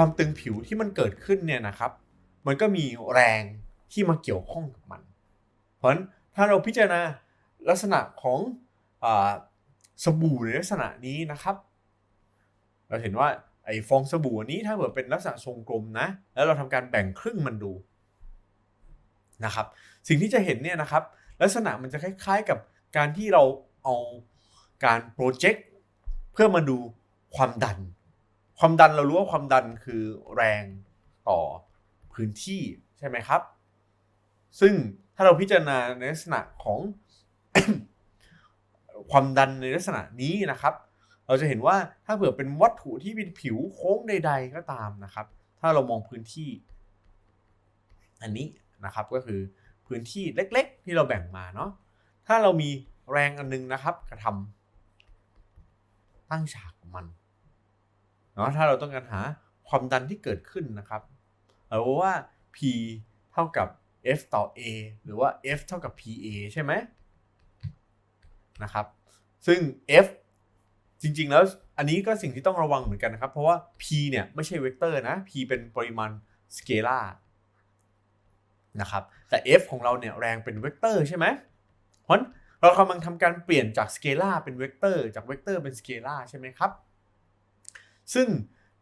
ความตึงผิวที่มันเกิดขึ้นเนี่ยนะครับ มันก็มีแรงที่มาเกี่ยวข้องกับมัน เพราะฉะนั้นถ้าเราพิจารณาลักษณะของอสบู่ในลักษณะนี้นะครับ เราเห็นว่าไอ้ฟองสบู่อันนี้ถ้าเกิดเป็นลักษณะทรงกลมนะ แล้วเราทำการแบ่งครึ่งมันดูนะครับ สิ่งที่จะเห็นเนี่ยนะครับ ลักษณะมันจะคล้ายๆกับการที่เราเอาการโปรเจกต์เพื่อมาดูความดัน ความดันเรารู้ว่าความดันคือแรงต่อพื้นที่ใช่ไหมครับ ซึ่งถ้าเราพิจารณาในลักษณะของ ความดันในลักษณะนี้นะครับ เราจะเห็นว่าถ้าเผื่อเป็นวัตถุที่เป็นผิวโค้งใด ๆ ก็ตามนะครับ ถ้าเรามองพื้นที่ อันนี้นะครับก็คือพื้นที่เล็ก ๆ ที่เราแบ่งมาเนาะถ้าเรามีแรงอันนึงนะครับ กระทำตั้งฉากมัน เนาะถ้าเราต้องการหาความดันที่เกิดขึ้นนะครับเราว่า P เท่ากับ F ต่อ A หรือว่า F เท่ากับ PA ใช่ไหมนะครับ ซึ่ง F จริงๆแล้วอันนี้ก็สิ่งที่ต้องระวังเหมือนกันนะครับ เพราะว่า P เนี่ยไม่ใช่เวกเตอร์นะ P เป็นปริมาณสเกลาร์นะครับแต่ F ของเราเนี่ยแรงเป็นเวกเตอร์ใช่ไหมเพราะเรากำลังทำการเปลี่ยนจากสเกลาร์เป็นเวกเตอร์จากเวกเตอร์เป็นสเกลาร์ใช่ไหมครับ ซึ่ง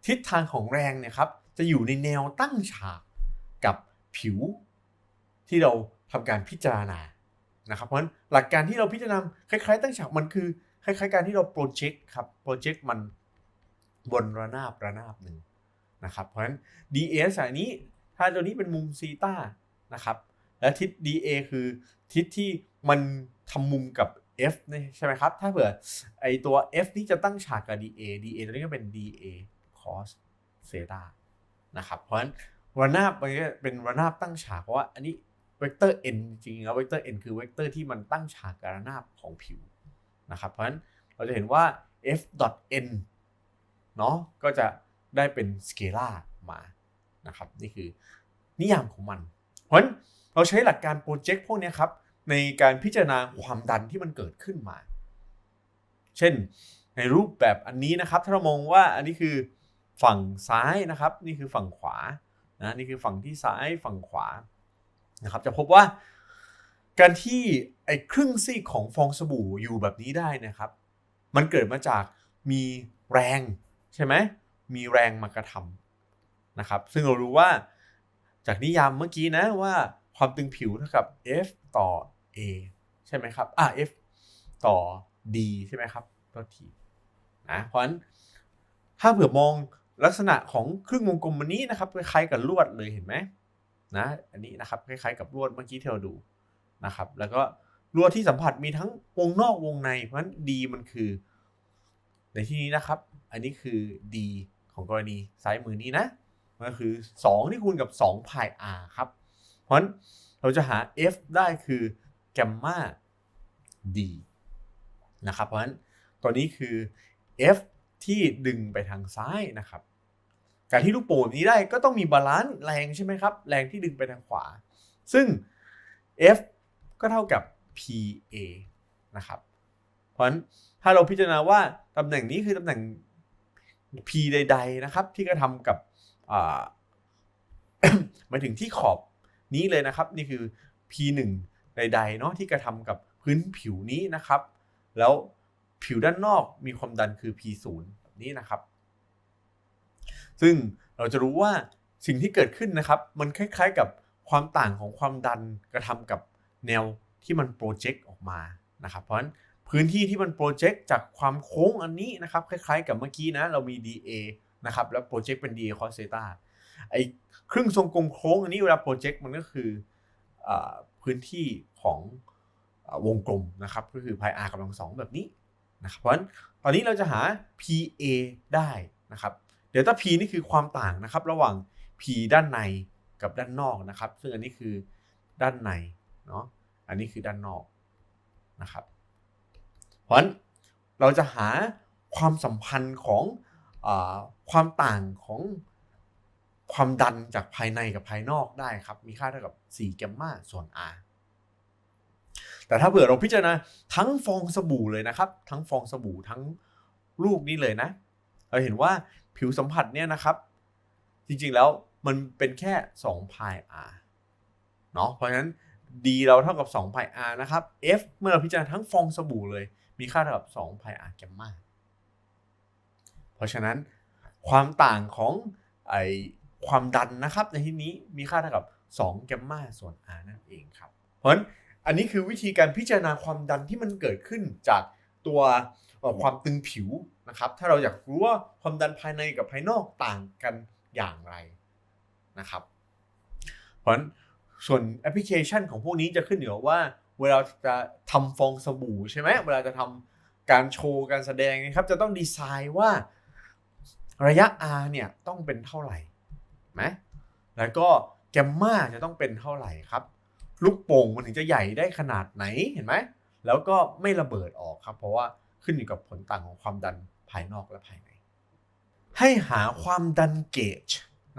ทิศทางของแรงเนี่ยครับจะอยู่ในแนวตั้งฉากกับผิวที่เราทำการพิจารณานะครับเพราะฉะนั้นหลักการที่เราพิจารณาคล้ายๆ ตั้งฉากมันคือคล้ายๆ การที่เราโปรเจกต์ครับโปรเจกต์มันบนระนาบระนาบหนึ่งนะครับเพราะฉะนั้น dA สายนี้ถ้าตัวนี้เป็นมุมซีตานะครับและทิศ dA คือทิศที่มันทำมุมกับ f นี่ใช่ไหมครับ ถ้าเผื่อไอตัว f นี่จะตั้งฉากกับ dA dA ตัวนี้ก็เป็น dA cos เซตานะครับ เพราะฉะนั้นระนาบมันก็เป็นระนาบตั้งฉากเพราะว่าอันนี้เวกเตอร์ n จริงๆแล้วเวกเตอร์ n คือเวกเตอร์ที่มันตั้งฉากกับระนาบของผิวนะครับ เพราะฉะนั้นเราจะเห็นว่า f n เนาะก็จะได้เป็นสเกลาร์มานะครับ นี่คือนิยามของมัน เพราะฉะนั้นเราใช้หลักการโปรเจกต์พวกนี้ครับ ในการพิจารณาความดันที่มันเกิดขึ้นมา เช่นในรูปแบบอันนี้นะครับ ถ้าเรามองว่าอันนี้คือฝั่งซ้ายนะครับ นี่คือฝั่งขวานะนี่คือฝั่งที่ซ้ายฝั่งขวานะครับ จะพบว่า การที่ไอ้ครึ่งซีกของฟองสบู่อยู่แบบนี้ได้นะครับ มันเกิดมาจากมีแรงใช่ไหมมีแรงมากระทำนะครับ ซึ่งเรารู้ว่าจากนิยามเมื่อกี้นะว่าความตึงผิวเท่ากับ F ต่อ A ใช่ไหมครับอ่า F ต่อ D ใช่ไหมครับตัวทีนะเพราะฉะนั้นถ้าเผื่อมองลักษณะของครึ่งวงกลมอันนี้นะครับคล้ายๆกับลวดเลยเห็นไหมนะอันนี้นะครับคล้ายๆกับลวดเมื่อกี้ที่เราดูนะครับแล้วก็ลวดที่สัมผัสมีทั้งวงนอกวงใน เพราะฉะนั้น D มันคือ ในที่นี้นะครับ อันนี้คือ D ของกรณีซ้ายมือนี้นะมันคือ 2 ที่คูณกับ2 pi r ครับ เพราะฉะนั้นเราจะหา F ได้คือ แกมมา D นะครับเพราะฉะนั้นตัวนี้คือ F ที่ดึงไปทางซ้ายนะครับ การที่ลูกโป่งแบนี้ได้ก็ต้องมีบาลานซ์แรงใช่ไหมครับ แรงที่ดึงไปทางขวา ซึ่ง F ก็เท่ากับ PA นะครับ เพราะฉะนั้นถ้าเราพิจารณาว่าตำแหน่งนี้คือตำแหน่ง P ใด ๆ นะครับ ที่กระทำกับหมายถึงที่ขอบนี้เลยนะครับ นี่คือ P1 ใดๆเนาะที่กระทำกับพื้นผิวนี้นะครับ แล้วผิวด้านนอกมีความดันคือ P0 แบบนี้นะครับ ซึ่งเราจะรู้ว่าสิ่งที่เกิดขึ้นนะครับ มันคล้ายๆกับความต่างของความดันกระทำกับแนวที่มันโปรเจกต์ออกมานะครับ เพราะฉะนั้นพื้นที่ที่มันโปรเจกต์จากความโค้งอันนี้นะครับ คล้ายๆ กับเมื่อกี้นะ เรามี dA นะครับ แล้วโปรเจกต์เป็น dA cos เซตาไอ้ครึ่งทรงกลมโค้งอันนี้เวลาโปรเจกต์มันก็คือ พื้นที่ของวงกลมนะครับก็คือ pi r กำลังสองแบบนี้นะครับเพราะฉะนั้นตอนนี้เราจะหา PA ได้นะครับเดลต้า P นี่คือความต่างนะครับระหว่าง P ด้านในกับด้านนอกนะครับ ซึ่งอันนี้คือด้านในเนาะอันนี้คือด้านนอกนะครับเพราะฉะนั้นเราจะหาความสัมพันธ์ของอความต่างของ ความดันจากภายในกับภายนอกได้ครับ มีค่าเท่ากับ4แกมมาส่วน r แต่ถ้าเผื่อเราพิจารณาทั้งฟองสบู่เลยนะครับ ทั้งฟองสบู่ทั้งลูกนี้เลยนะ เราเห็นว่าผิวสัมผัสเนี่ยนะครับ จริงๆแล้วมันเป็นแค่2 pi r เนาะเพราะฉะนั้น d เราเท่ากับ2 pi r นะครับ f เมื่อเราพิจารณาทั้งฟองสบู่เลย มีค่าเท่ากับ2 pi r แกมมาเพราะฉะนั้นความต่างของไอ ความดันนะครับ ในที่นี้มีค่าเท่ากับ2แกมมาส่วน r นั่นเองครับ เพราะฉะนั้นอันนี้คือวิธีการพิจารณาความดันที่มันเกิดขึ้นจากตัวความตึงผิวนะครับ ถ้าเราอยากรู้ว่าความดันภายในกับภายนอกต่างกันอย่างไรนะครับ เพราะฉะนั้นส่วนแอปพลิเคชันของพวกนี้จะขึ้นอยู่กับว่า เวลาจะทำฟองสบู่ใช่ไหมเวลาจะทำการโชว์การแสดงนะครับ จะต้องดีไซน์ว่าระยะ r เนี่ยต้องเป็นเท่าไหร่ ไหมแล้วก็แกมมาจะต้องเป็นเท่าไหร่ครับ ลูกโป่งมันถึงจะใหญ่ได้ขนาดไหนเห็นไหมแล้วก็ไม่ระเบิดออกครับ เพราะว่าขึ้นอยู่กับผลต่างของความดันภายนอกและภายใน ให้หาความดันเกจ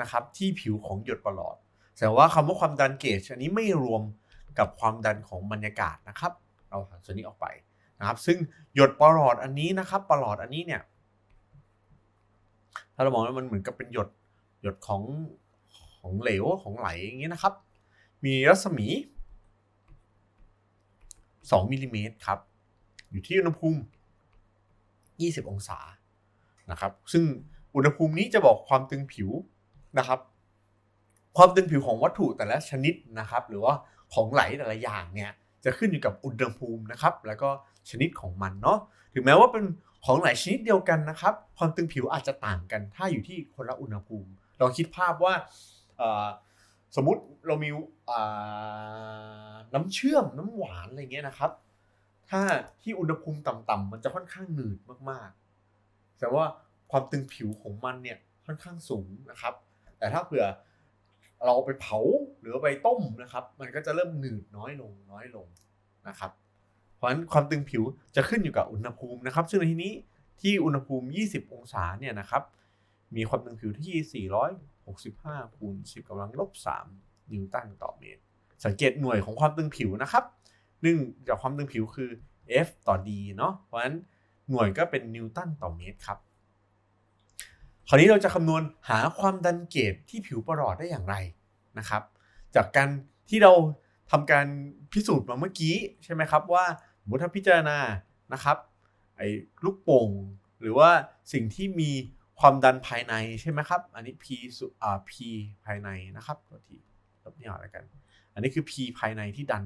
นะครับที่ผิวของหยดประหลอด แต่ว่าคำว่าความดันเกจอันนี้ไม่รวมกับความดันของบรรยากาศนะครับ เราหักส่วนนี้ออกไปนะครับ ซึ่งหยดประหลอดอันนี้นะครับประหลอดอันนี้เนี่ยถ้าเรามองว่ามันเหมือนกับเป็นหยด หยดของของเหลวของไหลอย่างเงี้ยนะครับ มีรัศมี 2มิลลิเมตรครับ อยู่ที่อุณหภูมิ 20 องศานะครับ ซึ่งอุณหภูมินี้จะบอกความตึงผิวนะครับ ความตึงผิวของวัตถุแต่ละชนิดนะครับ หรือว่าของไหลแต่ละอย่างเนี่ยจะขึ้นอยู่กับอุณหภูมินะครับ แล้วก็ชนิดของมันเนาะ ถึงแม้ว่าเป็นของไหลชนิดเดียวกันนะครับ ความตึงผิวอาจจะต่างกัน ถ้าอยู่ที่คนละอุณหภูมิ ลองคิดภาพว่าสมมุติเรามีน้ำเชื่อมน้ำหวานอะไรเงี้ยนะครับ ถ้าที่อุณหภูมิต่ำๆมันจะค่อนข้างหนืดมากๆ แต่ว่าความตึงผิวของมันเนี่ยค่อนข้างสูงนะครับ แต่ถ้าเผื่อเราไปเผาหรือไปต้มนะครับ มันก็จะเริ่มหนืดน้อยลงน้อยลงนะครับ เพราะฉะนั้นความตึงผิวจะขึ้นอยู่กับอุณหภูมินะครับ ซึ่งในที่นี้ที่อุณหภูมิ 20 องศาเนี่ยนะครับ มีความตึงผิวที่ 465คูณ10กำลังลบ3นิวตันต่อเมตร สังเกตหน่วยของความตึงผิวนะครับเนื่งจากความตึงผิวคือ F ต่อ D เนาะเพราะฉะนั้นหน่วยก็เป็นนิวตันต่อเมตรครับคราวนี้เราจะคำนวณหาความดันเกจที่ผิวประหลอดได้อย่างไรนะครับ จากการที่เราทำการพิสูจน์มาเมื่อกี้ใช่ไหมครับว่าสมมติถ้าพิจารณานะครับไอ้ลูกโป่งหรือว่าสิ่งที่มี ความดันภายในใช่ไหมครับ อันนี้ P อ่า P ภายในนะครับตัวทีลบนี่ออกแล้วกัน อันนี้คือ P ภายในที่ดัน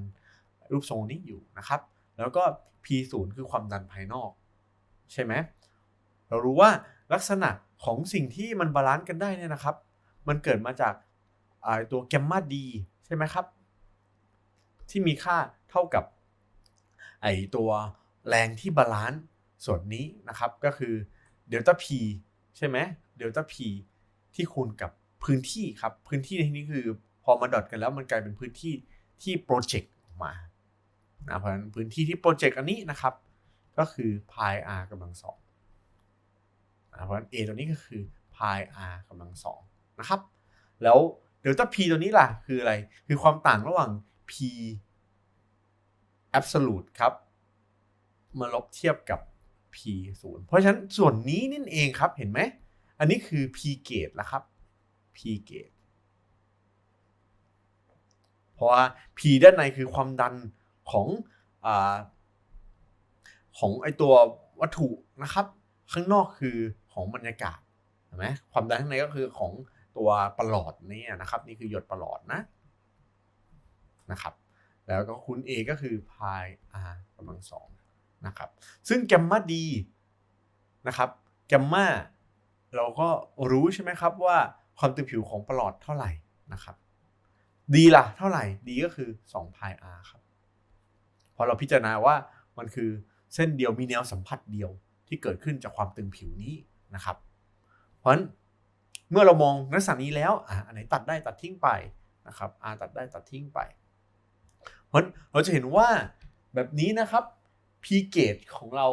รูปทรงนี้อยู่นะครับ แล้วก็ P0 คือความดันภายนอก ใช่ไหมเรารู้ว่าลักษณะของสิ่งที่มันบาลานซ์กันได้เนี่ยนะครับ มันเกิดมาจากตัวแกมมาดีใช่ไหมครับ ที่มีค่าเท่ากับไอตัวแรงที่บาลานซ์ส่วนนี้นะครับ ก็คือเดลต้า P ช่ไหมเดลต้า P ที่คูณกับพื้นที่ครับ พื้นที่ในที่นี้คือพอมาดอทกันแล้วมันกลายเป็นพื้นที่ที่โปรเจกต์ออกมานะเพราะฉะนั้นพื้นที่ที่โปรเจกต์อันนี้นะครับ ก็คือ pi r กำลังสองนะเพราะฉะนั้น a ตัวนี้ก็คือ pi r กำลังสองนะครับ แล้วเดลต้า p ตัวนี้ล่ะคืออะไร คือความต่างระหว่าง p absolute ครับ มาลบเทียบกับ p 0เพราะฉะนั้นส่วนนี้นั่นเองครับเห็นไหม อันนี้คือ p เกตแล้วครับ p เกตเพราะว่า p ด้านในคือความดันของอของไอตัววัตถุนะครับ ข้างนอกคือของบรรยากาศเห็นไหมความดันข้างในก็คือของตัวประหลอดนี่นะครับ นี่คือหยดประหลอดนะนะครับ แล้วก็คูณ a ก็คือ pi r กำลังสอง นะครับ ซึ่งแกมมาดีนะครับแกมมาเราก็รู้ใช่ไหมครับว่าความตึงผิวของประหลอดเท่าไหร่นะครับ ดีล่ะเท่าไหร่ดีก็คือ2 pi r ครับพอเราพิจารณาว่ามันคือเส้นเดียวมีแนวสัมผัสเดียวที่เกิดขึ้นจากความตึงผิวนี้นะครับ เพราะฉะนั้นเมื่อเรามองลักษณะนี้แล้วอะอันไหนตัดได้ตัดทิ้งไปนะครับ r ตัดได้ตัดทิ้งไป เพราะฉะนั้นเราจะเห็นว่าแบบนี้นะครับ p เกตของเรา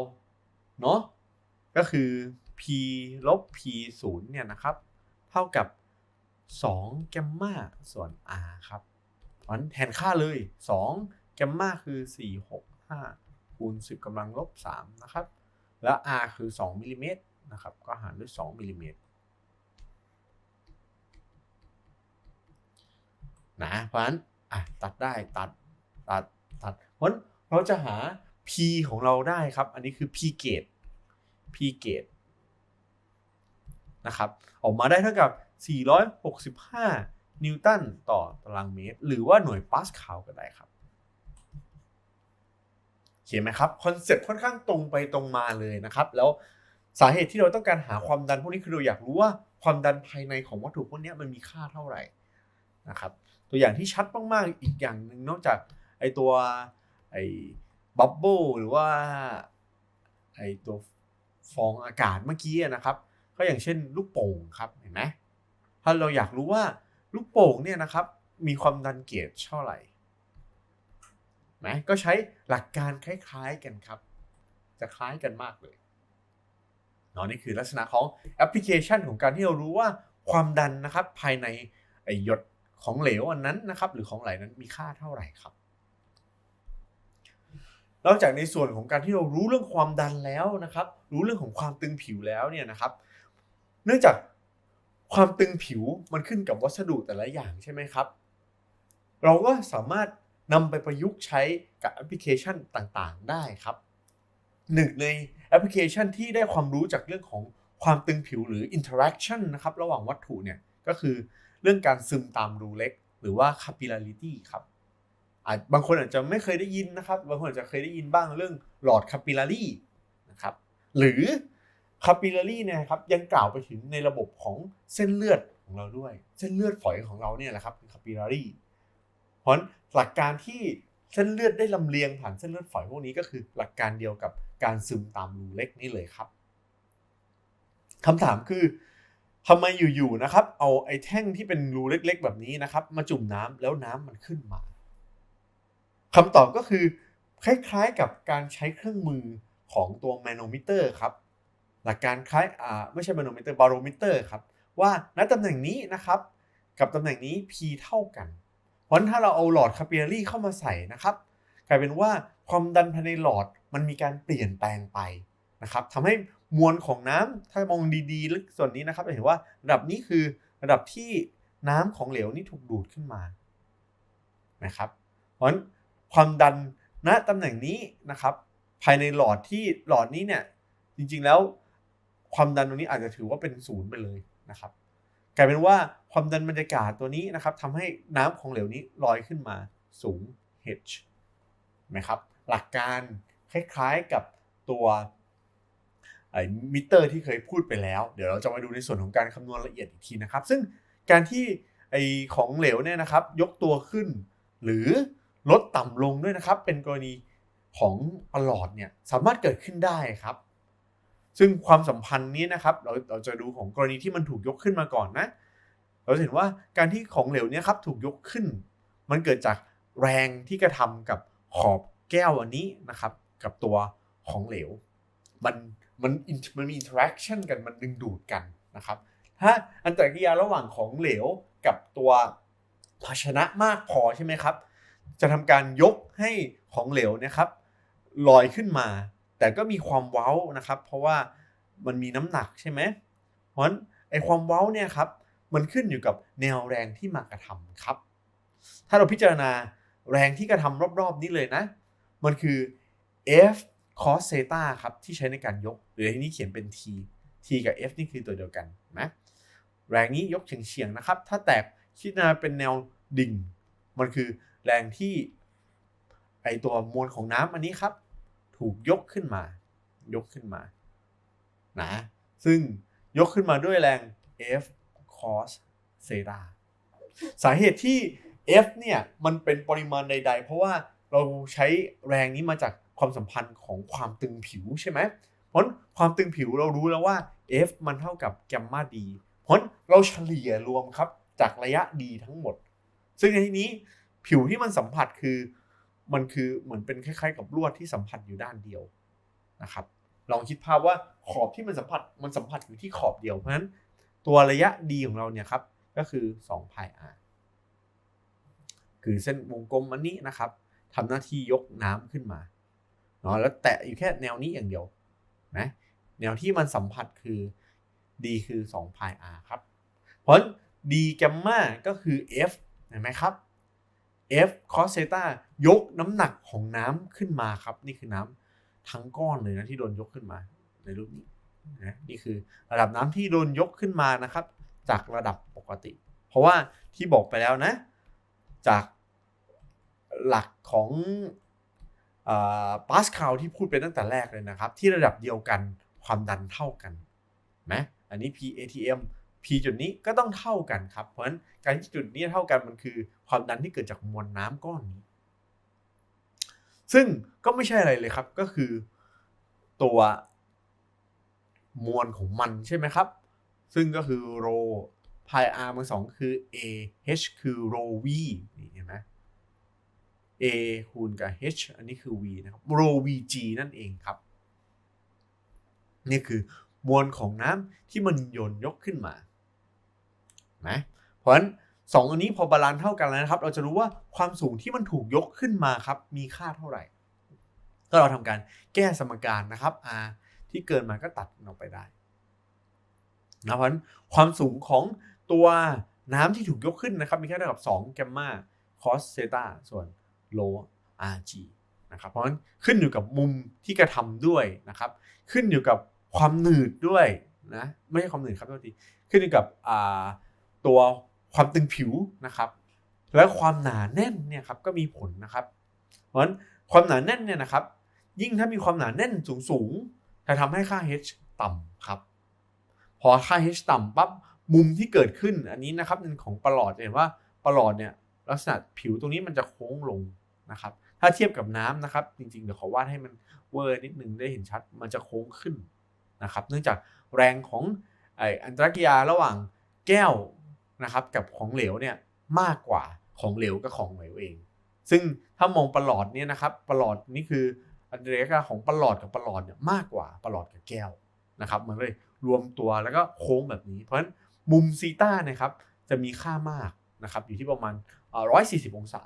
เนาะก็คือ p ลบ p 0เนี่ยนะครับ เท่ากับ 2 แกมมาส่วน r ครับเพราะฉะนั้นแทนค่าเลย 2 แกมมาคือ 465คูณ10กำลังลบ3นะครับ แล้ว r คือ 2มิลลิเมตรนะครับ ก็หารด้วย 2มิลลิเมตรนะเพราะฉะนั้นอะตัดได้ตัดตัดตัดเพราะฉะนั้นเราจะหา p ของเราได้ครับ อันนี้คือ p เกต p เกตนะครับ ออกมาได้เท่ากับ 465 นิวตันต่อตารางเมตร หรือว่าหน่วยปาสคาลก็ได้ครับเขียนไหมครับ คอนเซ็ปต์ค่อนข้างตรงไปตรงมาเลยนะครับ แล้วสาเหตุที่เราต้องการหาความดันพวกนี้คือเราอยากรู้ว่าความดันภายในของวัตถุพวกนี้มันมีค่าเท่าไหร่นะครับ ตัวอย่างที่ชัดมากๆอีกอย่างหนึ่งนอกจากไอตัวไอ บับเบิลหรือว่าไอตัวฟองอากาศเมื่อกี้นะครับ ก็อย่างเช่นลูกโป่งครับเห็นไหมถ้าเราอยากรู้ว่าลูกโป่งเนี่ยนะครับ มีความดันเกจเท่าไหร่ไหมก็ใช้หลักการคล้ายๆกันครับ จะคล้ายกันมากเลยเนาะนี่คือลักษณะของแอปพลิเคชันของการที่เรารู้ว่าความดันนะครับ ภายในไอหยดของเหลวอันนั้นนะครับ หรือของไหลนั้นมีค่าเท่าไหร่ครับ นอกจากในส่วนของการที่เรารู้เรื่องความดันแล้วนะครับ รู้เรื่องของความตึงผิวแล้วเนี่ยนะครับ เนื่องจากความตึงผิวมันขึ้นกับวัสดุแต่ละอย่างใช่ไหมครับ เราก็สามารถนำไปประยุกต์ใช้กับแอปพลิเคชันต่างๆ ได้ครับหนึ่งในแอปพลิเคชันที่ได้ความรู้จากเรื่องของความตึงผิวหรือ interaction นะครับ ระหว่างวัตถุเนี่ย ก็คือเรื่องการซึมตามรูเล็ก หรือว่า capillarity ครับ บางคนอาจจะไม่เคยได้ยินนะครับ บางคนอาจจะเคยได้ยินบ้างเรื่องหลอด capillary นะครับ หรือ capillary เนี่ยครับยังกล่าวไปถึงในระบบของเส้นเลือดของเราด้วย เส้นเลือดฝอยของเราเนี่ยแหละครับคือ capillary เพราะหลักการที่เส้นเลือดได้ลำเลียงผ่านเส้นเลือดฝอยพวกนี้ก็คือหลักการเดียวกับการซึมตามรูเล็กนี่เลยครับคำถามคือทำไมอยู่ๆนะครับ เอาไอ้แท่งที่เป็นรูเล็ก ๆ แบบนี้นะครับ มาจุ่มน้ำแล้วน้ำมันขึ้นมา คำตอบก็คือ คล้ายๆกับการใช้เครื่องมือของตัวแมโนมิเตอร์ครับ หลักการคล้ายอ่าไม่ใช่แมโนมิเตอร์บาโรมิเตอร์ครับ ว่าณตำแหน่งนี้นะครับ กับตำแหน่งนี้ p เท่ากัน เพราะถ้าเราเอาหลอดคาเปิลารีเข้ามาใส่นะครับ กลายเป็นว่าความดันภายในหลอดมันมีการเปลี่ยนแปลงไปนะครับทำให้มวลของน้ำถ้ามองดีๆลึกส่วนนี้นะครับจะเห็นว่าระดับนี้คือระดับที่น้ำของเหลวนี่ถูกดูดขึ้นมานะครับ เพราะฉะนั้น ความดันณตำแหน่งนี้นะครับ ภายในหลอดที่หลอดนี้เนี่ยจริงๆแล้วความดันตรงนี้อาจจะถือว่าเป็นศูนย์ไปเลยนะครับ กลายเป็นว่าความดันบรรยากาศตัวนี้นะครับทำให้น้ำของเหลวนี้ลอยขึ้นมาสูง h ไหมครับหลักการคล้ายๆกับตัวมิเตอร์ที่เคยพูดไปแล้ว เดี๋ยวเราจะมาดูในส่วนของการคำนวณละเอียดอีกทีนะครับ ซึ่งการที่ไอของเหลวเนี่ยนะครับยกตัวขึ้น หรือ ลดต่ำลงด้วยนะครับ เป็นกรณีของประหลอดเนี่ยสามารถเกิดขึ้นได้ครับ ซึ่งความสัมพันธ์นี้นะครับ เราเราจะดูของกรณีที่มันถูกยกขึ้นมาก่อนนะ เราเห็นว่าการที่ของเหลวเนี่ยครับถูกยกขึ้น มันเกิดจากแรงที่กระทำกับขอบแก้วอันนี้นะครับ กับตัวของเหลว มันมันมันมีอินเทอร์แอคชั่นกันมันดึงดูดกันนะครับถ้าอันตรกิริยาระหว่างของเหลวกับตัวภาชนะมากพอใช่ไหมครับ จะทำการยกให้ของเหลวนะครับลอยขึ้นมา แต่ก็มีความเว้านะครับ เพราะว่ามันมีน้ำหนักใช่ไหมเพราะฉะนั้นไอความเว้าเนี่ยครับมันขึ้นอยู่กับแนวแรงที่มากระทำครับ ถ้าเราพิจารณาแรงที่กระทำรอบๆนี้เลยนะ มันคือ F cos theta ครับที่ใช้ในการยก หรือที่นี้เขียนเป็น t t กับ f นี่คือตัวเดียวกันนะแรงนี้ยกเฉียงๆนะครับ ถ้าแตกคิดนาเป็นแนวดิ่ง มันคือ แรงที่ไอตัวมวลของน้ำอันนี้ครับ ถูกยกขึ้นมา ยกขึ้นมานะซึ่งยกขึ้นมาด้วยแรง F cos theta สาเหตุที่ F เนี่ยมันเป็นปริมาณใด ๆ เพราะว่าเราใช้แรงนี้มาจากความสัมพันธ์ของความตึงผิวใช่ไหมเพราะความตึงผิวเรารู้แล้วว่า F มันเท่ากับแกมมาดีเพราะเราเฉลี่ยรวมครับจากระยะดีทั้งหมด ซึ่งในที่นี้ ผิวที่มันสัมผัสคือมันคือเหมือนเป็นคล้าย ๆ กับลวดที่สัมผัสอยู่ด้านเดียวนะครับ ลองคิดภาพว่าขอบที่มันสัมผัสมันสัมผัสอยู่ที่ขอบเดียวเพราะฉะนั้นตัวระยะดีของเราเนี่ยครับก็คือ2 pi r คือเส้นวงกลมอันนี้นะครับทำหน้าที่ยกน้ำขึ้นมาเนาะแล้วแตะอยู่แค่แนวนี้อย่างเดียวนะแนวที่มันสัมผัสคือ d คือ2 pi r ครับ เพราะ d แกมมาก็คือ f เห็นไหมครับ F cos theta ยกน้ำหนักของน้ำขึ้นมาครับ นี่คือน้ำทั้งก้อนเลยนะที่โดนยกขึ้นมาในรูปนี้นะนี่คือระดับน้ำที่โดนยกขึ้นมานะครับ จากระดับปกติ เพราะว่าที่บอกไปแล้วนะ จากหลักของปาสคาลที่พูดไปตั้งแต่แรกเลยนะครับ ที่ระดับเดียวกันความดันเท่ากันไหมอันนี้ PATM P จุดนี้ก็ต้องเท่ากันครับ เพราะฉะนั้นการที่จุดนี้เท่ากันมันคือ ความดันที่เกิดจากมวลน้ำก้อนนี้ ซึ่งก็ไม่ใช่อะไรเลยครับ ก็คือตัวมวลของมันใช่ไหมครับ ซึ่งก็คือโรพาย r มันสองคือ a h คือโร v นี่เห็นไหม a คูณกับ h อันนี้คือ v นะครับโร vg นั่นเองครับ นี่คือมวลของน้ำที่มันโยนยกขึ้นมา นะเพราะฉะนั้นสองอันนี้พอบาลานซ์เท่ากันแล้วนะครับ เราจะรู้ว่าความสูงที่มันถูกยกขึ้นมาครับมีค่าเท่าไหร่ ก็เราทำการแก้สมการนะครับ r ที่เกินมาก็ตัดออกไปได้นะเพราะฉะนั้นความสูงของตัวน้ำที่ถูกยกขึ้นนะครับ มีค่าเท่ากับ2แกมมา cos เซตาส่วนโล rg นะครับเพราะฉะนั้นขึ้นอยู่กับมุมที่กระทำด้วยนะครับ ขึ้นอยู่กับความหนืดด้วยนะไม่ใช่ความหนืดครับโทษทีขึ้นอยู่กับ ตัวความตึงผิวนะครับ และความหนาแน่นเนี่ยครับก็มีผลนะครับ เพราะฉะนั้นความหนาแน่นเนี่ยนะครับ ยิ่งถ้ามีความหนาแน่นสูงสูงจะทำให้ค่า h ต่ำครับ พอค่า h ต่ำปั๊บมุมที่เกิดขึ้นอันนี้นะครับเป็นของประหลอดเห็นว่าประหลอดเนี่ยลักษณะผิวตรงนี้มันจะโค้งลงนะครับ ถ้าเทียบกับน้ำนะครับ จริงๆเดี๋ยวขอวาดให้มันเวอร์นิดนึงได้เห็นชัดมันจะโค้งขึ้นนะครับ เนื่องจากแรงของไออันตรกิยาระหว่างแก้ว นะครับกับของเหลวเนี่ยมากกว่าของเหลวกับของเหลวเอง ซึ่งถ้ามองประหลอดเนี่ยนะครับประหลอดนี่คืออันตรกาของประหลอดกับประหลอดเนี่ยมากกว่าประหลอดกับแก้วนะครับมันเลยรวมตัวแล้วก็โค้งแบบนี้ เพราะฉะนั้นมุมซีต้านะครับจะมีค่ามากนะครับอยู่ที่ประมาณ 140 องศา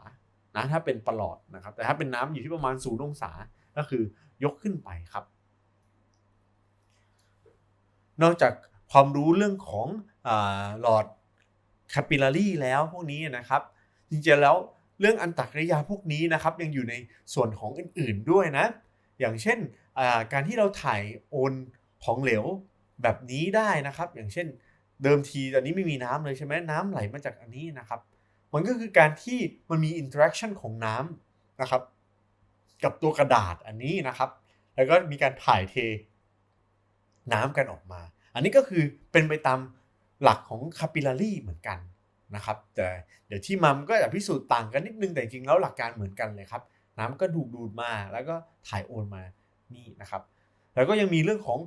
นะถ้าเป็นประหลอดนะครับแต่ถ้าเป็นน้ำอยู่ที่ประมาณ0องศาก็คือยกขึ้นไปครับ นอกจากความรู้เรื่องของอหลอด คปิลลารีแล้วพวกนี้นะครับจริงๆแล้วเรื่องอันตักริยาพวกนี้นะครับยังอยู่ในส่วนของอื่นๆด้วยนะ อย่างเช่นการที่เราถ่ายโอนของเหลวแบบนี้ได้นะครับ อย่างเช่นเดิมทีตอนนี้ไม่มีน้ำเลยใช่ไหมน้ำไหลมาจากอันนี้นะครับ มันก็คือการที่มันมีอินเทอร์แอคชั่นของน้ำนะครับ กับตัวกระดาษอันนี้นะครับ แล้วก็มีการถ่ายเทน้ำกันออกมา อันนี้ก็คือเป็นไปตาม หลักของคาปิลารีเหมือนกันนะครับแต่เดี๋ยวที่มัมก็จะพิสูจน์ต่างกันนิดนึงแต่จริงแล้วหลักการเหมือนกันเลยครับ น้ำก็ดูดดูดมาแล้วก็ถ่ายโอนมานี่นะครับแล้วก็ยังมีเรื่องของ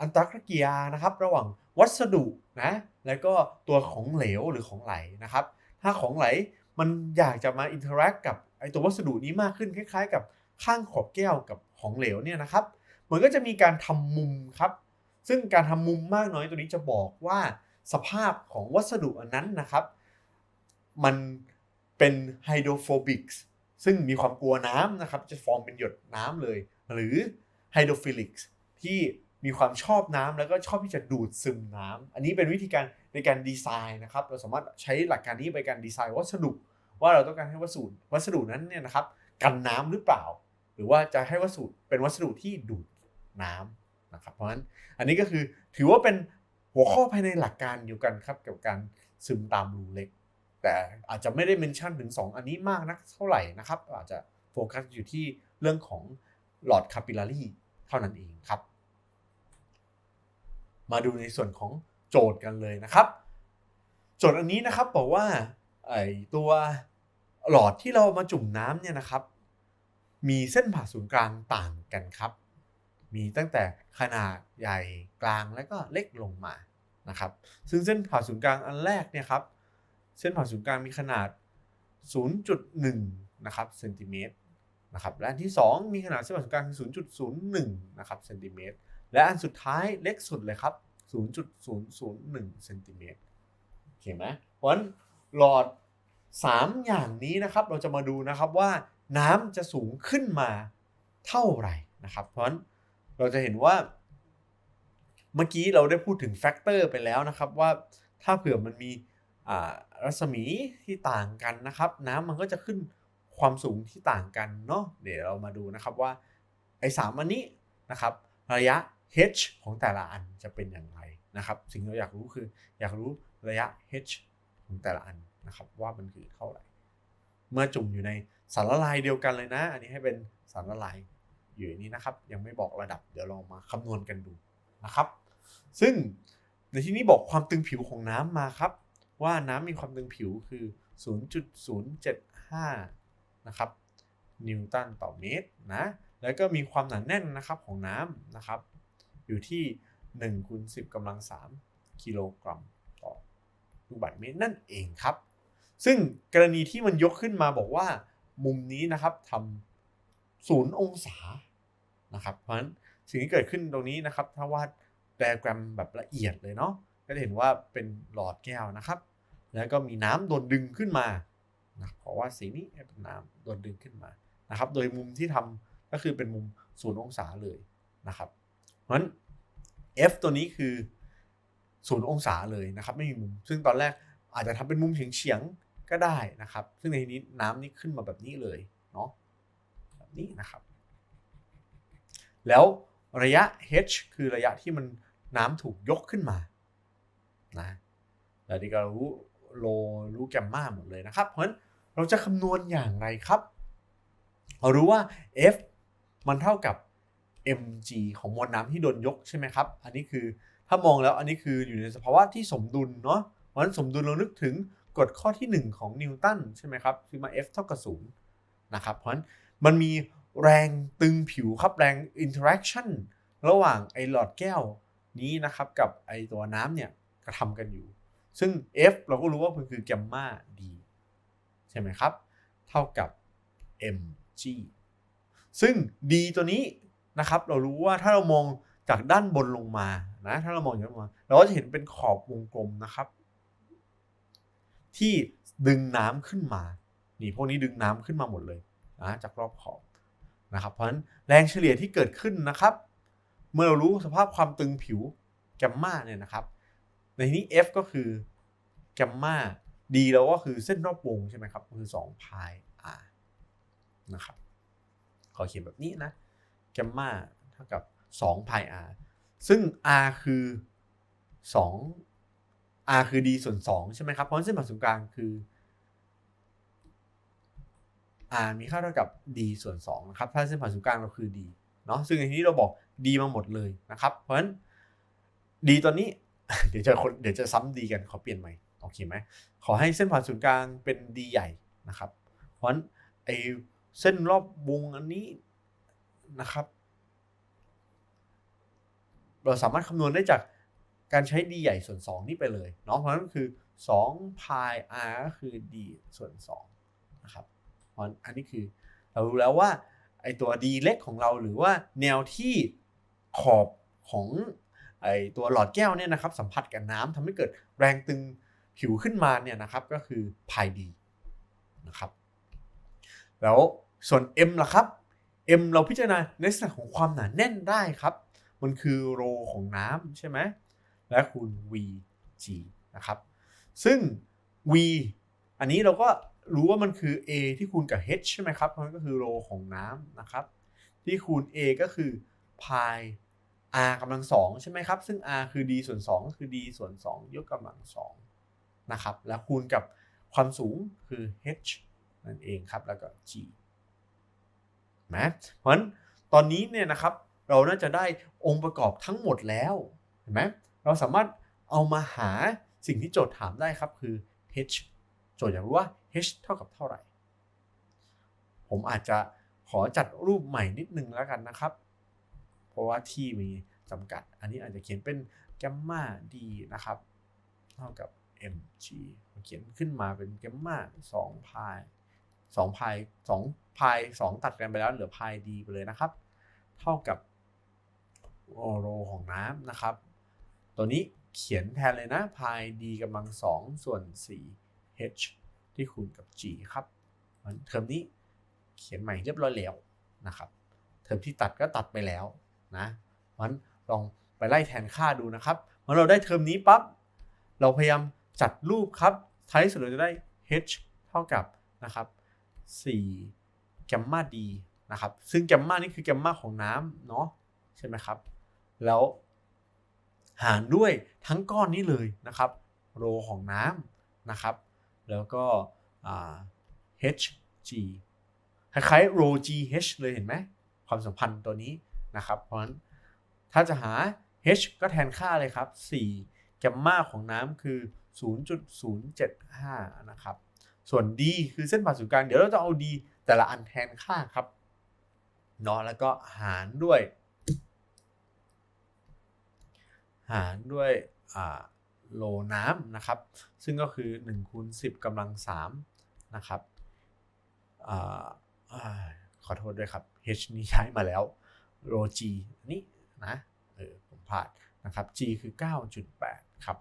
อันตรกิยานะครับ ระหว่างวัสดุนะแล้วก็ตัวของเหลวหรือของไหลนะครับ ถ้าของไหลมันอยากจะมาอินเทอร์แอคกับไอตัววัสดุนี้มากขึ้นคล้าย ๆ กับข้างขอบแก้วกับของเหลวเนี่ยนะครับมันก็จะมีการทำมุมครับ ซึ่งการทำมุมมากน้อยตัวนี้จะบอกว่า สภาพของวัสดุอันนั้นนะครับ มันเป็นไฮโดรโฟบิกส์ซึ่งมีความกลัวน้ำนะครับ จะฟอร์มเป็นหยดน้ำเลย หรือไฮโดรฟิลิกส์ที่มีความชอบน้ำแล้วก็ชอบที่จะดูดซึมน้ำอันนี้เป็นวิธีการในการดีไซน์นะครับ เราสามารถใช้หลักการนี้ไปการดีไซน์วัสดุ ว่าเราต้องการให้วัสดุวัสดุนั้นเนี่ยนะครับกันน้ำหรือเปล่า หรือว่าจะให้วัสดุเป็นวัสดุที่ดูดน้ำนะครับ เพราะฉะนั้นอันนี้ก็คือถือว่าเป็น หัวข้อภายในหลักการเดียวกันครับเกี่ยวกับการซึมตามรูเล็ก แต่อาจจะไม่ได้เมนชั่นถึง 2 อันนี้มากนักเท่าไหร่นะครับ อาจจะโฟกัสอยู่ที่เรื่องของหลอดคาปิลารีเท่านั้นเองครับ มาดูในส่วนของโจทย์กันเลยนะครับ โจทย์อันนี้นะครับบอกว่าไอตัวหลอดที่เรามาจุ่มน้ำเนี่ยนะครับ มีเส้นผ่าศูนย์กลางต่างกันครับ มีตั้งแต่ขนาดใหญ่กลางและก็เล็กลงมานะครับ ซึ่งเส้นผ่าศูนย์กลางอันแรกเนี่ยครับ เส้นผ่าศูนย์กลางมีขนาด 0.1นะครับเซนติเมตรนะครับและอันที่ 2 มีขนาดเส้นผ่าศูนย์กลาง0.01นะครับเซนติเมตรและอันสุดท้ายเล็กสุดเลยครับ 0.001เซนติเมตรโอเคไหมเพราะฉะนั้นหลอด 3 อย่างนี้นะครับเราจะมาดูนะครับว่าน้ำจะสูงขึ้นมาเท่าไหร่นะครับ เพราะฉะนั้น เราจะเห็นว่า เมื่อกี้เราได้พูดถึงแฟกเตอร์ไปแล้วนะครับ ว่าถ้าเผื่อมันมีรัศมีที่ต่างกันนะครับ น้ำมันก็จะขึ้นความสูงที่ต่างกันเนาะเดี๋ยวเรามาดูนะครับว่าไอ้สามอันนี้นะครับ ระยะ h ของแต่ละอันจะเป็นอย่างไรนะครับ สิ่งที่เราอยากรู้คืออยากรู้ระยะ h ของแต่ละอันนะครับ ว่ามันคือเท่าไหร่ เมื่อจุ่มอยู่ในสารละลายเดียวกันเลยนะ อันนี้ให้เป็นสารละลาย อยู่นนี้นะครับ ยังไม่บอกระดับเดี๋ยวเรามาคำนวณกันดูนะครับ ซึ่งในที่นี้บอกความตึงผิวของน้ำมาครับ ว่าน้ำมีความตึงผิวคือ 0.075 นะครับ นิวตันต่อเมตรนะ แล้วก็มีความหนาแน่นนะครับของน้ำนะครับ อยู่ที่1คูณ10กำลัง 3 กิโลกรัมต่อลูกบาศก์เมตรนั่นเองครับ ซึ่งกรณีที่มันยกขึ้นมาบอกว่ามุมนี้นะครับทำ ศูนย์องศานะครับเพราะฉะนั้นสิ่งที่เกิดขึ้นตรงนี้นะครับถ้าวาดไดอะแกรมแบบละเอียดเลยเนาะก็จะเห็นว่าเป็นหลอดแก้วนะครับ แล้วก็มีน้ำโดนดึงขึ้นมานะเพราะว่าสีนี้เป็นน้ำโดนดึงขึ้นมานะครับ โดยมุมที่ทำก็คือเป็นมุมศูนย์องศาเลยนะครับเพราะฉะนั้น f ตัวนี้คือศูนย์องศาเลยนะครับไม่มีมุม ซึ่งตอนแรกอาจจะทำเป็นมุมเฉียงๆก็ได้นะครับ ซึ่งในนี้น้ำนี่ขึ้นมาแบบนี้เลยเนาะ นี้นะครับ แล้วระยะ h คือระยะที่มันน้ำถูกยกขึ้นมานะแล้วนี่ก็รู้โลรู้แกมมาหมดเลยนะครับ เพราะฉะนั้นเราจะคำนวณอย่างไรครับ เรารู้ว่า f มันเท่ากับ mg ของมวลน้ำที่โดนยกใช่ไหมครับ อันนี้คือถ้ามองแล้วอันนี้คืออยู่ในสภาวะที่สมดุลเนาะเพราะฉะนั้นสมดุลเรานึกถึงกฎข้อที่ 1 ของนิวตันใช่ไหมครับคือมา f เท่ากับ0นะครับ เพราะฉะนั้น มันมีแรงตึงผิวครับแรง interaction ระหว่างไอหลอดแก้วนี้นะครับกับไอตัวน้ำเนี่ยกระทำกันอยู่ ซึ่ง F เราก็รู้ว่ามันคือแกมมา D ใช่ไหมครับ เท่ากับ mg ซึ่ง D ตัวนี้นะครับเรารู้ว่าถ้าเรามองจากด้านบนลงมานะถ้าเรามองจากด้านบนเราก็จะเห็นเป็นขอบวงกลมนะครับ ที่ดึงน้ำขึ้นมา นี่พวกนี้ดึงน้ำขึ้นมาหมดเลย นะจากรอบขอบนะครับ เพราะฉะนั้นแรงเฉลี่ยที่เกิดขึ้นนะครับ เมื่อเรารู้สภาพความตึงผิวแกมมาเนี่ยนะครับ ในที่นี้ F ก็คือแกมมา D แล้วก็คือเส้นรอบวงใช่ไหมครับคือ2พาย R นะครับขอเขียนแบบนี้นะแกมมาเท่ากับ2พาย R ซึ่ง R คือ 2 R คือ D ส่วน 2 ใช่ไหมครับ เพราะเส้นผ่านศูนย์กลางคือ R มีค่าเท่ากับ D ส่วน2นะครับถ้าเส้นผ่านศูนย์กลางเราคือ D เนาะซึ่งในที่นี้เราบอก D มาหมดเลยนะครับ เพราะฉะนั้น D ตอนนี้เดี๋ยวจะคนเดี๋ยวจะซ้ำ D กันขอเปลี่ยนใหม่โอเคไหมขอให้เส้นผ่านศูนย์กลางเป็น D ใหญ่นะครับ เพราะฉะนั้นไอเส้นรอบวงอันนี้นะครับ เราสามารถคำนวณได้จากการใช้ d ใหญ่ส่วน 2 นี่ไปเลยเนาะเพราะฉะนั้นคือ2 pi r ก็คือ d ส่วน2นะครับ เพราะอันนี้คือเรารู้แล้วว่าไอตัว d เล็กของเราหรือว่าแนวที่ขอบของไอตัวหลอดแก้วเนี่ยนะครับสัมผัสกับน้ำทำให้เกิดแรงตึงผิวขึ้นมาเนี่ยนะครับก็คือ pi d นะครับแล้วส่วน m ล่ะครับ m เราพิจารณาในลักษณะของความหนาแน่นได้ครับ มันคือโรของน้ำใช่ไหมและคูณ vg นะครับ ซึ่ง v อันนี้เราก็ รู้ว่ามันคือ a ที่คูณกับ h ใช่ไหมครับมันก็คือโรของน้ำนะครับ ที่คูณ a ก็คือ pi r กำลังสองใช่ไหมครับ ซึ่ง r คือ d ส่วน2ก็คือ d ส่วน2ยกกำลังสองนะครับ แล้วคูณกับความสูงคือ h นั่นเองครับ แล้วก็ g นะเพราะฉะนั้นตอนนี้เนี่ยนะครับ เราน่าจะได้องค์ประกอบทั้งหมดแล้ว เห็นไหมเราสามารถเอามาหาสิ่งที่โจทย์ถามได้ครับคือ h โจทย์อยากรู้ว่า h เท่ากับเท่าไหร่ ผมอาจจะขอจัดรูปใหม่นิดนึงแล้วกันนะครับ เพราะว่าที่มีจำกัด อันนี้อาจจะเขียนเป็นแกมมา d นะครับ เท่ากับ mg เขียนขึ้นมาเป็นแกมมา2พาย2พาย2พาย2ตัดกันไปแล้วเหลือพาย d ไปเลยนะครับ เท่ากับโอโรของน้ำนะครับ ตัวนี้เขียนแทนเลยนะพาย d กำลัง2ส่วน4 h ที่คูณกับ g ครับเทอมนี้เขียนใหม่เรียบร้อยแล้วนะครับ เทอมที่ตัดก็ตัดไปแล้วนะมันลองไปไล่แทนค่าดูนะครับเมื่อเราได้เทอมนี้ปั๊บเราพยายามจัดรูปครับท้ายที่สุดเราจะได้ h เท่ากับนะครับ4แกมมา d นะครับ ซึ่งแกมมานี่คือแกมมาของน้ำเนาะใช่ไหมครับ แล้วหารด้วยทั้งก้อนนี้เลยนะครับ โรของน้ำนะครับ แล้วก็ hg คล้ายๆ rho gh เลยเห็นไหมความสัมพันธ์ตัวนี้นะครับ เพราะฉะนั้นถ้าจะหา h ก็แทนค่าเลยครับ 4 แกมมาของน้ำคือ 0.075 นะครับ ส่วน d คือเส้นผ่าศูนย์กลาง เดี๋ยวเราจะเอา d แต่ละอันแทนค่าครับเนาะแล้วก็หารด้วย หารด้วยอ่า โลน้ำนะครับ ซึ่งก็คือ1คูณ10กำลัง3นะครับออขอโทษด้วยครับ h นี้ใช้มาแล้วโร g นี่นะเออผมพลาดนะครับ g คือ 9.8 ครับ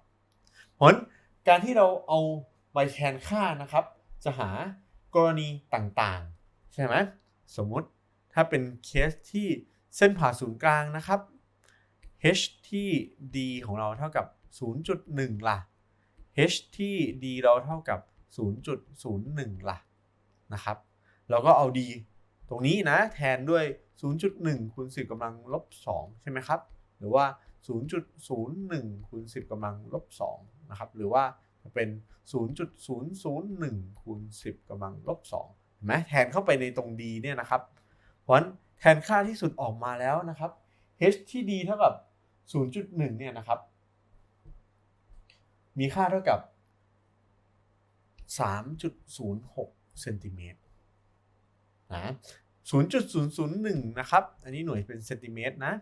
ผลการที่เราเอาใบแทนค่านะครับ จะหากรณีต่างๆ ใช่ไหมสมมุติถ้าเป็นเคสที่เส้นผ่าศูนย์กลางนะครับ h ที่ d ของเราเท่ากับ 0.1 ล่ะ h ที่ d เราเท่ากับ 0.01 ล่ะนะครับ เราก็เอา d ตรงนี้นะแทนด้วย 0.1คูณ10กำลังลบ2ใช่ไหมครับ หรือว่า 0.01คูณ10กำลังลบ2นะครับ หรือว่าจะเป็น 0.001คูณ10กำลังลบ2เห็นไหมแทนเข้าไปในตรง d เนี่ยนะครับ เพราะฉะนั้นแทนค่าที่สุดออกมาแล้วนะครับ h ที่ d เท่ากับ 0.1 เนี่ยนะครับ มีค่าเท่ากับ 3.06เซนติเมตรนะ0.001 นะครับ อันนี้หน่วยเป็นเซนติเมตรนะ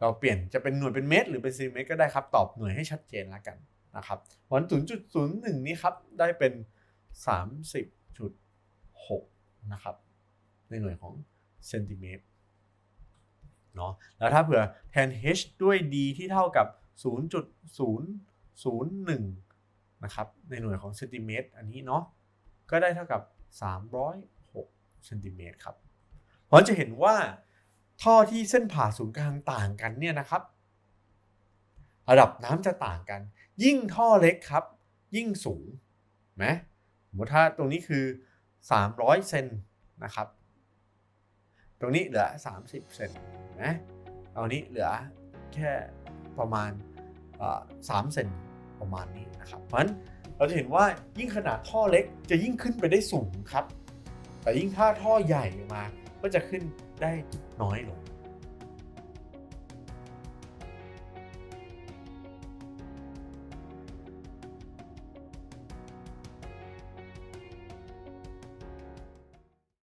เราเปลี่ยนจะเป็นหน่วยเป็นเมตร หรือเป็นเซนติเมตรก็ได้ครับ ตอบหน่วยให้ชัดเจนแล้วกันนะครับวัน0.01 นี้ครับ ได้เป็น 30.6 นะครับ ในหน่วยของเซนติเมตรเนาะแล้วถ้าเผื่อแทน h ด้วย d ที่เท่ากับ 0.001 นะครับ ในหน่วยของเซนติเมตรอันนี้เนาะก็ได้เท่ากับ 306เซนติเมตรครับเพราะจะเห็นว่าท่อที่เส้นผ่าศูนย์กลางต่างกันเนี่ยนะครับ ระดับน้ำจะต่างกัน ยิ่งท่อเล็กครับ ยิ่งสูงไหมสมมติถ้าตรงนี้คือ 300เซนนะครับ ตรงนี้เหลือ 30เซนนะตรงนี้เหลือแค่ ประมาณสามเซนประมาณนี้นะครับเพราะฉะนั้นเราจะเห็นว่ายิ่งขนาดท่อเล็กจะยิ่งขึ้นไปได้สูงครับ แต่ยิ่งถ้าท่อใหญ่มาก็จะขึ้นได้น้อยลง